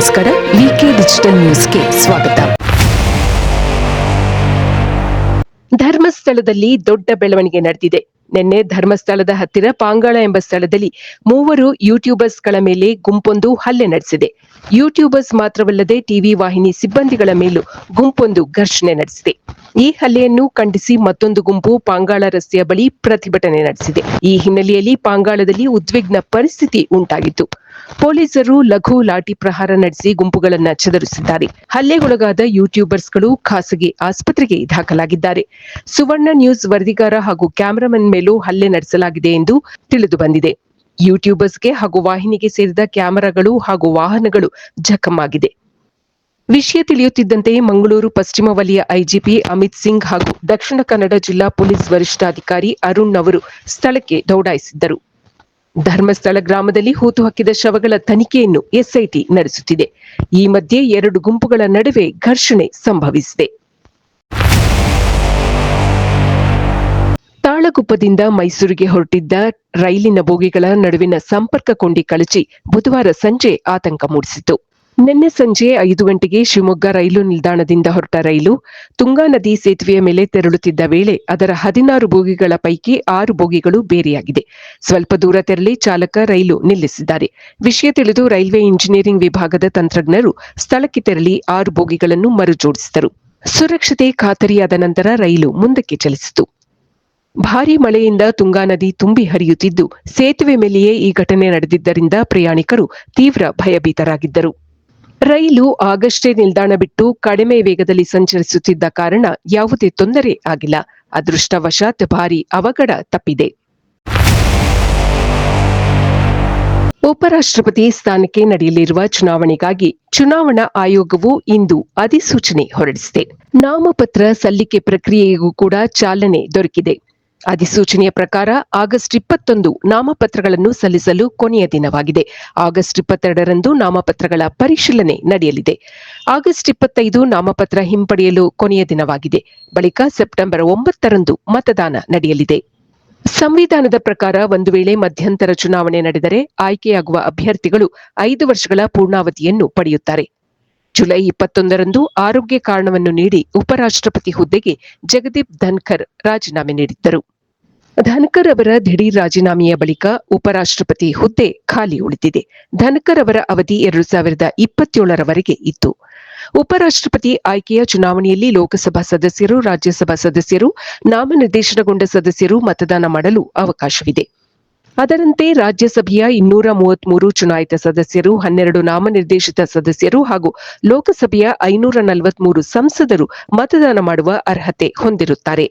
ನಮಸ್ಕಾರ ವಿಕೆ ಡಿಜಿಟಲ್ ನ್ಯೂಸ್ಗೆ ಸ್ವಾಗತ. ಧರ್ಮಸ್ಥಳದಲ್ಲಿ ದೊಡ್ಡ ಬೆಳವಣಿಗೆ ನಡೆದಿದೆ. ನಿನ್ನೆ ಧರ್ಮಸ್ಥಳದ ಹತ್ತಿರ ಪಾಂಗಾಳ ಎಂಬ ಸ್ಥಳದಲ್ಲಿ ಮೂವರು ಯೂಟ್ಯೂಬರ್ಸ್ಗಳ ಮೇಲೆ ಗುಂಪೊಂದು ಹಲ್ಲೆ ನಡೆಸಿದೆ. ಯೂಟ್ಯೂಬರ್ಸ್ ಮಾತ್ರವಲ್ಲದೆ ಟಿವಿ ವಾಹಿನಿ ಸಿಬ್ಬಂದಿಗಳ ಮೇಲೂ ಗುಂಪೊಂದು ಘರ್ಷಣೆ ನಡೆಸಿದೆ. ಈ ಹಲ್ಲೆಯನ್ನು ಖಂಡಿಸಿ ಮತ್ತೊಂದು ಗುಂಪು ಪಾಂಗಾಳ ರಸ್ತೆಯ ಬಳಿ ಪ್ರತಿಭಟನೆ ನಡೆಸಿದೆ. ಈ ಹಿನ್ನೆಲೆಯಲ್ಲಿ ಪಾಂಗಾಳದಲ್ಲಿ ಉದ್ವಿಗ್ನ ಪರಿಸ್ಥಿತಿ ಉಂಟಾಗಿತ್ತು. ಪೊಲೀಸರು ಲಘು ಲಾಠಿ ಪ್ರಹಾರ ನಡೆಸಿ ಗುಂಪುಗಳನ್ನು ಚದುರಿಸಿದ್ದಾರೆ. ಹಲ್ಲೆಗೊಳಗಾದ ಯೂಟ್ಯೂಬರ್ಸ್ಗಳು ಖಾಸಗಿ ಆಸ್ಪತ್ರೆಗೆ ದಾಖಲಾಗಿದ್ದಾರೆ. ಸುವರ್ಣ ನ್ಯೂಸ್ ವರದಿಗಾರ ಹಾಗೂ ಕ್ಯಾಮೆರಾಮನ್ ಮೇಲೂ ಹಲ್ಲೆ ನಡೆಸಲಾಗಿದೆ ಎಂದು ತಿಳಿದು ಬಂದಿದೆ. ಯೂಟ್ಯೂಬರ್ಸ್ಗೆ ಹಾಗೂ ವಾಹಿನಿಗೆ ಸೇರಿದ ಕ್ಯಾಮೆರಾಗಳು ಹಾಗೂ ವಾಹನಗಳು ಜಖಮ್ಮಾಗಿದೆ ವಿಷಯ ತಿಳಿಯುತ್ತಿದ್ದಂತೆ ಮಂಗಳೂರು ಪಶ್ಚಿಮ ವಲಯ ಐಜಿಪಿ ಅಮಿತ್ ಸಿಂಗ್ ಹಾಗೂ ದಕ್ಷಿಣ ಕನ್ನಡ ಜಿಲ್ಲಾ ಪೊಲೀಸ್ ವರಿಷ್ಠಾಧಿಕಾರಿ ಅರುಣ್ ಅವರು ಸ್ಥಳಕ್ಕೆ ದೌಡಾಯಿಸಿದ್ದರು. ಧರ್ಮಸ್ಥಳ ಗ್ರಾಮದಲ್ಲಿ ಹೂತು ಹಾಕಿದ ಶವಗಳ ತನಿಖೆಯನ್ನು ಎಸ್ಐಟಿ ನಡೆಸುತ್ತಿದೆ. ಈ ಮಧ್ಯೆ ಎರಡು ಗುಂಪುಗಳ ನಡುವೆ ಘರ್ಷಣೆ ಸಂಭವಿಸಿದೆ. ತಾಳಗುಪ್ಪದಿಂದ ಮೈಸೂರಿಗೆ ಹೊರಟಿದ್ದ ರೈಲಿನ ಬೋಗಿಗಳ ನಡುವಿನ ಸಂಪರ್ಕ ಕೊಂಡಿ ಕಳಚಿ ಬುಧವಾರ ಸಂಜೆ ಆತಂಕ ಮೂಡಿಸಿತು ನಿನ್ನೆ ಸಂಜೆ ಐದು ಗಂಟೆಗೆ ಶಿವಮೊಗ್ಗ ರೈಲು ನಿಲ್ದಾಣದಿಂದ ಹೊರಟ ರೈಲು ತುಂಗಾ ನದಿ ಸೇತುವೆಯ ಮೇಲೆ ತೆರಳುತ್ತಿದ್ದ ವೇಳೆ ಅದರ ಹದಿನಾರು ಬೋಗಿಗಳ ಪೈಕಿ ಆರು ಬೋಗಿಗಳು ಬೇರೆಯಾಗಿದೆ. ಸ್ವಲ್ಪ ದೂರ ತೆರಳಿ ಚಾಲಕ ರೈಲು ನಿಲ್ಲಿಸಿದ್ದಾರೆ. ವಿಷಯ ತಿಳಿದು ರೈಲ್ವೆ ಇಂಜಿನಿಯರಿಂಗ್ ವಿಭಾಗದ ತಂತ್ರಜ್ಞರು ಸ್ಥಳಕ್ಕೆ ತೆರಳಿ ಆರು ಬೋಗಿಗಳನ್ನು ಮರುಜೋಡಿಸಿದರು. ಸುರಕ್ಷತೆ ಖಾತರಿಯಾದ ನಂತರ ರೈಲು ಮುಂದಕ್ಕೆ ಚಲಿಸಿತು. ಭಾರೀ ಮಳೆಯಿಂದ ತುಂಗಾ ನದಿ ತುಂಬಿ ಹರಿಯುತ್ತಿದ್ದು, ಸೇತುವೆ ಮೇಲೆಯೇ ಈ ಘಟನೆ ನಡೆದಿದ್ದರಿಂದ ಪ್ರಯಾಣಿಕರು ತೀವ್ರ ಭಯಭೀತರಾಗಿದ್ದರು. ರೈಲು ಆಗಷ್ಟೇ ನಿಲ್ದಾಣ ಬಿಟ್ಟು ಕಡಿಮೆ ವೇಗದಲ್ಲಿ ಸಂಚರಿಸುತ್ತಿದ್ದ ಕಾರಣ ಯಾವುದೇ ತೊಂದರೆ ಆಗಿಲ್ಲ. ಅದೃಷ್ಟವಶಾತ್ ಭಾರಿ ಅವಘಡ ತಪ್ಪಿದೆ. ಉಪರಾಷ್ಟ್ರಪತಿ ಸ್ಥಾನಕ್ಕೆ ನಡೆಯಲಿರುವ ಚುನಾವಣೆಗಾಗಿ ಚುನಾವಣಾ ಆಯೋಗವು ಇಂದು ಅಧಿಸೂಚನೆ ಹೊರಡಿಸಿದೆ. ನಾಮಪತ್ರ ಸಲ್ಲಿಕೆ ಪ್ರಕ್ರಿಯೆಗೂ ಕೂಡ ಚಾಲನೆ ದೊರಕಿದೆ. ಅಧಿಸೂಚನೆಯ ಪ್ರಕಾರ ಆಗಸ್ಟ್ ಇಪ್ಪತ್ತೊಂದು ನಾಮಪತ್ರಗಳನ್ನು ಸಲ್ಲಿಸಲು ಕೊನೆಯ ದಿನವಾಗಿದೆ. ಆಗಸ್ಟ್ ಇಪ್ಪತ್ತೆರಡರಂದು ನಾಮಪತ್ರಗಳ ಪರಿಶೀಲನೆ ನಡೆಯಲಿದೆ. ಆಗಸ್ಟ್ ಇಪ್ಪತ್ತೈದು ನಾಮಪತ್ರ ಹಿಂಪಡೆಯಲು ಕೊನೆಯ ದಿನವಾಗಿದೆ. ಬಳಿಕ ಸೆಪ್ಟೆಂಬರ್ ಒಂಬತ್ತರಂದು ಮತದಾನ ನಡೆಯಲಿದೆ. ಸಂವಿಧಾನದ ಪ್ರಕಾರ ಒಂದು ವೇಳೆ ಮಧ್ಯಂತರ ಚುನಾವಣೆ ನಡೆದರೆ ಆಯ್ಕೆಯಾಗುವ ಅಭ್ಯರ್ಥಿಗಳು ಐದು ವರ್ಷಗಳ ಪೂರ್ಣಾವಧಿಯನ್ನು ಪಡೆಯುತ್ತಾರೆ. ಜುಲೈ ಇಪ್ಪತ್ತೊಂದರಂದು ಆರೋಗ್ಯ ಕಾರಣವನ್ನು ನೀಡಿ ಉಪರಾಷ್ಟ್ರಪತಿ ಹುದ್ದೆಗೆ ಜಗದೀಪ್ ಧನ್ಕರ್ ರಾಜೀನಾಮೆ ನೀಡಿದ್ದರು. ಧನ್ಕರ್ ಅವರ ದಿಢೀರ್ ರಾಜೀನಾಮೆಯ ಬಳಿಕ ಉಪರಾಷ್ಟ್ರಪತಿ ಹುದ್ದೆ ಖಾಲಿ ಉಳಿದಿದೆ. ಧನ್ಕರ್ ಅವರ ಅವಧಿ ಎರಡು ಸಾವಿರದ ಇಪ್ಪತ್ತೇಳರವರೆಗೆ ಇತ್ತು. ಉಪರಾಷ್ಟ್ರಪತಿ ಆಯ್ಕೆಯ ಚುನಾವಣೆಯಲ್ಲಿ ಲೋಕಸಭಾ ಸದಸ್ಯರು, ರಾಜ್ಯಸಭಾ ಸದಸ್ಯರು, ನಾಮನಿರ್ದೇಶನಗೊಂಡ ಸದಸ್ಯರು ಮತದಾನ ಮಾಡಲು ಅವಕಾಶವಿದೆ. ಅದರಂತೆ ರಾಜ್ಯಸಭೆಯ ಇನ್ನೂರ ಮೂವತ್ಮೂರು ಚುನಾಯಿತ ಸದಸ್ಯರು, ಹನ್ನೆರಡು ನಾಮನಿರ್ದೇಶಿತ ಸದಸ್ಯರು ಹಾಗೂ ಲೋಕಸಭೆಯ ಐನೂರ ನಲವತ್ಮೂರು ಸಂಸದರು ಮತದಾನ ಮಾಡುವ ಅರ್ಹತೆ ಹೊಂದಿರುತ್ತಾರೆ.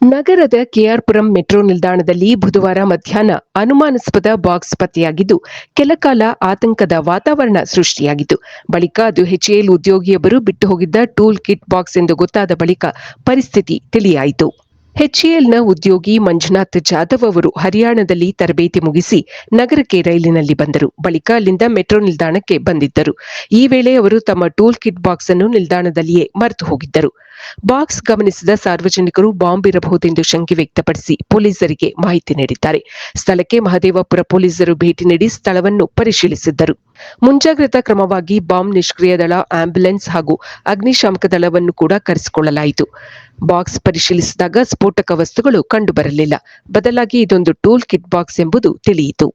ನಗರದ ಕೆಆರ್ಪುರಂ ಮೆಟ್ರೋ ನಿಲ್ದಾಣದಲ್ಲಿ ಬುಧವಾರ ಮಧ್ಯಾಹ್ನ ಅನುಮಾನಾಸ್ಪದ ಬಾಕ್ಸ್ ಪತ್ತೆಯಾಗಿದ್ದು ಕೆಲಕಾಲ ಆತಂಕದ ವಾತಾವರಣ ಸೃಷ್ಟಿಯಾಗಿತ್ತು. ಬಳಿಕ ಅದು ಹೆಚ್ಎಲ್ ಉದ್ಯೋಗಿಯೊಬ್ಬರು ಬಿಟ್ಟು ಹೋಗಿದ್ದ ಟೂಲ್ ಕಿಟ್ ಬಾಕ್ಸ್ ಎಂದು ಗೊತ್ತಾದ ಬಳಿಕ ಪರಿಸ್ಥಿತಿ ತಿಳಿಯಾಯಿತು. ಎಚ್ಎಎಲ್ನ ಉದ್ಯೋಗಿ ಮಂಜುನಾಥ್ ಜಾಧವ್ ಅವರು ಹರಿಯಾಣದಲ್ಲಿ ತರಬೇತಿ ಮುಗಿಸಿ ನಗರಕ್ಕೆ ರೈಲಿನಲ್ಲಿ ಬಂದರು. ಬಳಿಕ ಅಲ್ಲಿಂದ ಮೆಟ್ರೋ ನಿಲ್ದಾಣಕ್ಕೆ ಬಂದಿದ್ದರು. ಈ ವೇಳೆ ಅವರು ತಮ್ಮ ಟೂಲ್ ಕಿಟ್ ಬಾಕ್ಸ್ ಅನ್ನು ನಿಲ್ದಾಣದಲ್ಲಿಯೇ ಮರೆತು ಹೋಗಿದ್ದರು. ಬಾಕ್ಸ್ ಗಮನಿಸಿದ ಸಾರ್ವಜನಿಕರು ಬಾಂಬ್ ಇರಬಹುದೆಂದು ಶಂಕೆ ವ್ಯಕ್ತಪಡಿಸಿ ಪೊಲೀಸರಿಗೆ ಮಾಹಿತಿ ನೀಡಿದ್ದಾರೆ. ಸ್ಥಳಕ್ಕೆ ಮಹದೇವಪುರ ಪೊಲೀಸರು ಭೇಟಿ ನೀಡಿ ಸ್ಥಳವನ್ನು ಪರಿಶೀಲಿಸಿದ್ದರು. ಮುಂಜಾಗ್ರತಾ ಕ್ರಮವಾಗಿ ಬಾಂಬ್ ನಿಷ್ಕ್ರಿಯ ದಳ, ಆಂಬ್ಯುಲೆನ್ಸ್ ಹಾಗೂ ಅಗ್ನಿಶಾಮಕ ದಳವನ್ನು ಕೂಡ ಕರೆಸಿಕೊಳ್ಳಲಾಯಿತು. ಬಾಕ್ಸ್ ಪರಿಶೀಲಿಸಿದಾಗ ಸ್ಫೋಟಕ ವಸ್ತುಗಳು ಕಂಡುಬರಲಿಲ್ಲ. ಬದಲಾಗಿ ಇದೊಂದು ಟೂಲ್ ಕಿಟ್ ಬಾಕ್ಸ್ ಎಂಬುದು ತಿಳಿಯಿತು.